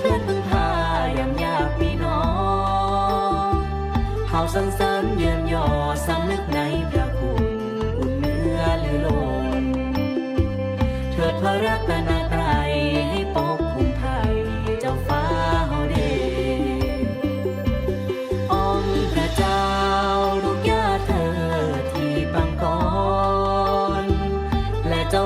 เพื่อนพึ่งพายามยากมีน้องเฮาสังสรรเยือนย่อสำนึกในพระคุณอุ่นเนื้อหรือลนเถิดพระรัตนตรัยให้ปกคุ้มไทยเจ้าฟ้าเฮาเดองค์พระเจ้าลูกยาเธอที่บังกรและเจ้า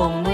on.